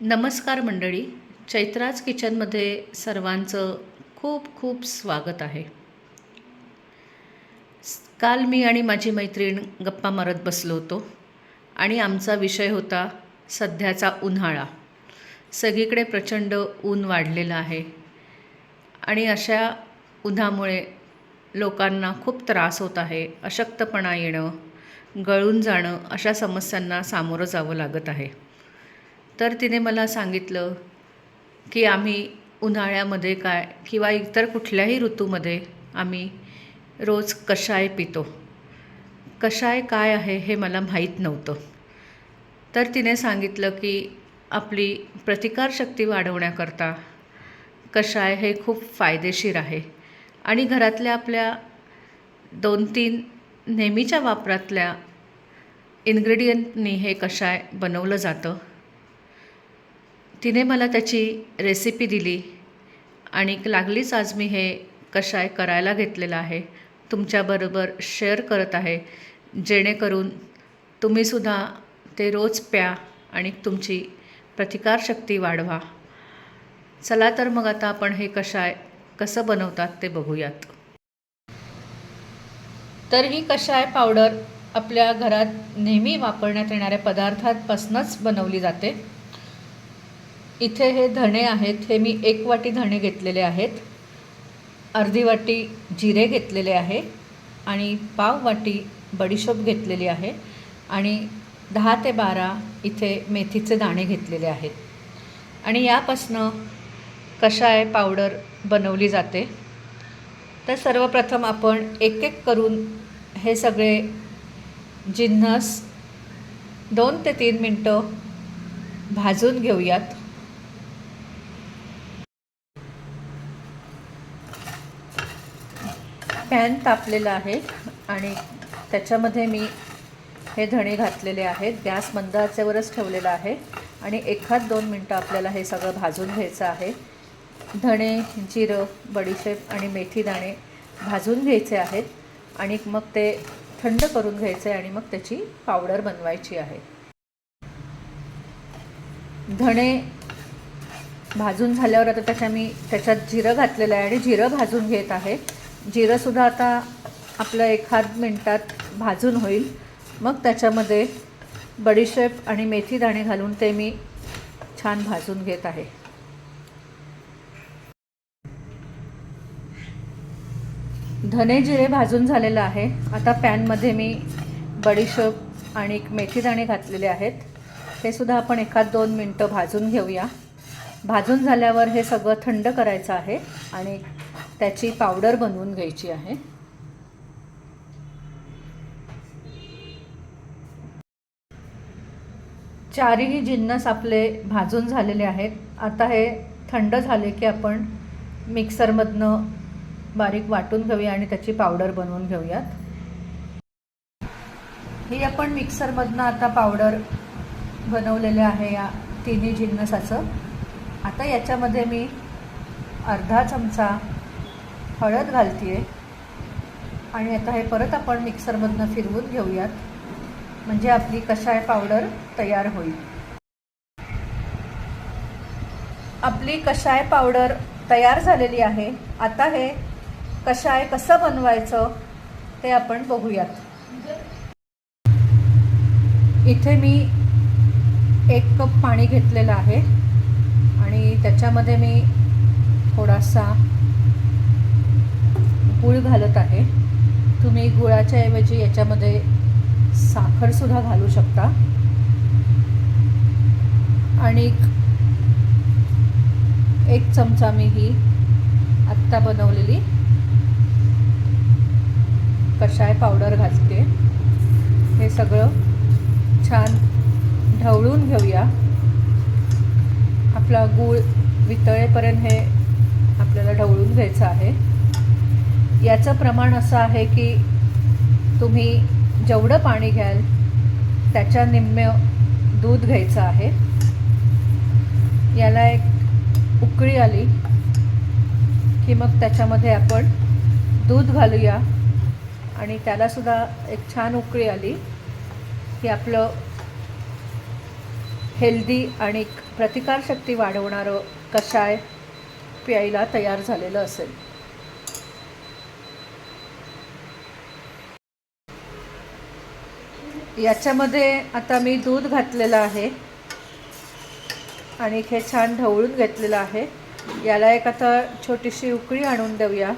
नमस्कार मंडळी चैत्राज किचनमध्ये सर्वांचं खूप खूप स्वागत आहे. काल मी आणि माझी मैत्रीण गप्पा मारत बसलो होतो आणि आमचा विषय होता सध्याचा उन्हाळा. सगळीकडे प्रचंड ऊन वाढलेलं आहे आणि अशा उन्हामुळे लोकांना खूप त्रास होत आहे अशक्तपणा येणं गळून जाणं अशा समस्यांना सामोरं जावं लागत आहे. तर तिने मला सांगितलं की आम्ही उन्हाळ्यामध्ये काय किंवा इतर कुठल्याही ऋतूमध्ये आम्ही रोज कषाय पितो. कषाय काय आहे हे मला माहीत नव्हतं. तर तिने सांगितलं की आपली प्रतिकारशक्ती वाढवण्याकरता कषाय हे खूप फायदेशीर आहे आणि घरातल्या आपल्या दोन तीन नेहमीच्या वापरातल्या इन्ग्रेडियंटनी हे कषाय बनवलं जातं. तिने मला त्याची रेसिपी दिली आणि लागलीच आज मी हे कशाय करायला घेतलेलं आहे. तुमच्याबरोबर शेअर करत आहे. जेणेकरून तुम्हीसुद्धा ते रोज प्या आणि तुमची प्रतिकारशक्ती वाढवा. चला तर मग आता आपण हे कशाय कसं बनवतात ते बघूयात. तर ही कशाय पावडर आपल्या घरात नेहमी वापरण्यात येणाऱ्या पदार्थांपासूनच बनवली जाते. इथे हे धणे आहेत हे मी एक वाटी धणे घेतलेले आहेत. अर्धी वाटी जिरे घेतलेले आहे आणि पाव वाटी बडीशोप घेतलेली आहे आणि दहा ते बारा इथे मेथीचे दाणे घेतलेले आहेत. आणि यापासनं कषाय पावडर बनवली जाते. तर सर्वप्रथम आपण एक एक करून हे सगळे जिन्नस दोन ते तीन मिनटं भाजून घेऊयात. पॅन तापलेला आहे आणि त्याच्यामध्ये मी हे धणे घातलेले आहेत. गॅस मंद आचेवरच ठेवलेला आहे आणि एखाद दोन मिनटं आपल्याला हे सगळं भाजून घ्यायचं आहे. धणे जिरं बडीशेप आणि मेथी दाणे भाजून घ्यायचे आहेत आणि मग ते थंड करून घ्यायचे आणि मग त्याची पावडर बनवायची आहे. धणे भाजून झाल्यावर आता त्याच्या मी त्याच्यात जिरं घातलेलं आहे आणि जिरं भाजून घेत आहे. जिरंसुद्धा आता आपलं एखाद मिनटात भाजून होईल. मग त्याच्यामध्ये बडीशेप आणि मेथी दाणे घालून ते मी छान भाजून घेत आहे. धने जिरे भाजून झालेलं आहे. आता पॅनमध्ये मी बडीशेप आणि मेथी दाणे घातलेले आहेत. हे सुद्धा आपण एखाद दोन मिनटं भाजून घेऊया. भाजून झाल्यावर हे सगळं थंड करायचं आहे आणि त्याची पावडर बनवून घ्यायची आहे. चारही जिन्नस आपले भाजून झालेले आहेत. आता हे थंड झाले की आपण मिक्सरमधनं बारीक वाटून घेऊया आणि त्याची पावडर बनवून घेऊयात. ही आपण मिक्सरमधनं आता पावडर बनवलेले आहे या तिन्ही जिन्नसाचं. आता याच्यामध्ये मी अर्धा चमचा हळद घालते आहे आणि आता हे परत आपण मिक्सरमधनं फिरवून घेऊयात. म्हणजे आपली कषाय पावडर तयार होईल. आपली कषाय पावडर तयार झालेली आहे. आता हे कषाय कसं बनवायचं ते आपण बघूयात. इथे मी एक कप पाणी घेतलेलं आहे. आणि त्याच्यामध्ये मी थोडासा गूळ घालत आहे. तुम्ही गुळाच्या ऐवजी याच्यामध्ये साखरसुद्धा घालू शकता. आणि एक चमचा मी ही आत्ता बनवलेली कषाय पावडर घालते. हे सगळं छान ढवळून घेऊया. आपला गूळ वितळेपर्यंत हे आपल्याला ढवळून घ्यायचं आहे. याचं प्रमाण असं आहे की तुम्ही जेवढं पाणी घ्याल त्याच्या निम्म्य दूध घ्यायचं आहे. याला एक उकळी आली की मग त्याच्यामध्ये आपण दूध घालूया. आणि त्यालासुद्धा एक छान उकळी आली की आपलं हेल्दी आणि प्रतिकारशक्ती वाढवणारं कषाय प्यायला तयार झालेलं असेल. याच्यामध्ये आता मी दूध घातलेलं आहे. आणि हे छान ढवळून घेतलेलं आहे. याला एक आता छोटीशी उकळी आणून देऊया.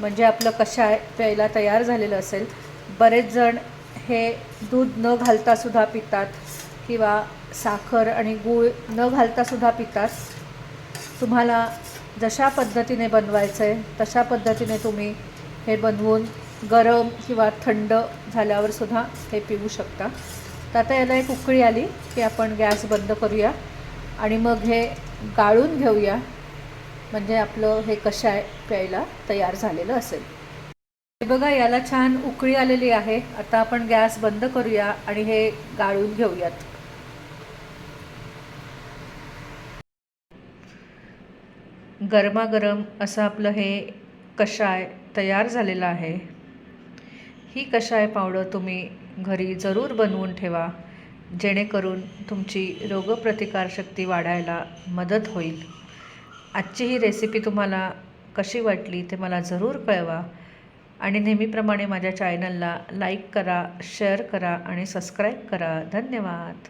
म्हणजे आपलं कशा प्यायला तयार झालेलं असेल. बरेच जण हे दूध न घालतासुद्धा पितात किंवा साखर आणि गूळ न घालतासुद्धा पितात. तुम्हाला जशा पद्धतीने बनवायचं आहे तशा पद्धतीने तुम्ही हे बनवून गरम किंवा थंड झाल्यावर सुद्धा हे पिऊ शकता. तर आता याला एक उकळी आली की आपण गॅस बंद करूया आणि मग हे गाळून घेऊया. म्हणजे आपलं हे कशाय प्यायला तयार झालेलं असेल. हे बघा याला छान उकळी आलेली आहे. आता आपण गॅस बंद करूया आणि हे गाळून घेऊयात. गरमागरम असं आपलं हे कषाय तयार झालेलं आहे. ही कषाय पावडर तुम्ही घरी जरूर बनवून ठेवा. जेणेकरून तुमची रोगप्रतिकारशक्ती वाढायला मदत होईल. आजची ही रेसिपी तुम्हाला कशी वाटली ते मला जरूर कळवा. आणि नेहमीप्रमाणे माझ्या चॅनलला लाईक करा शेअर करा आणि सबस्क्राईब करा. धन्यवाद.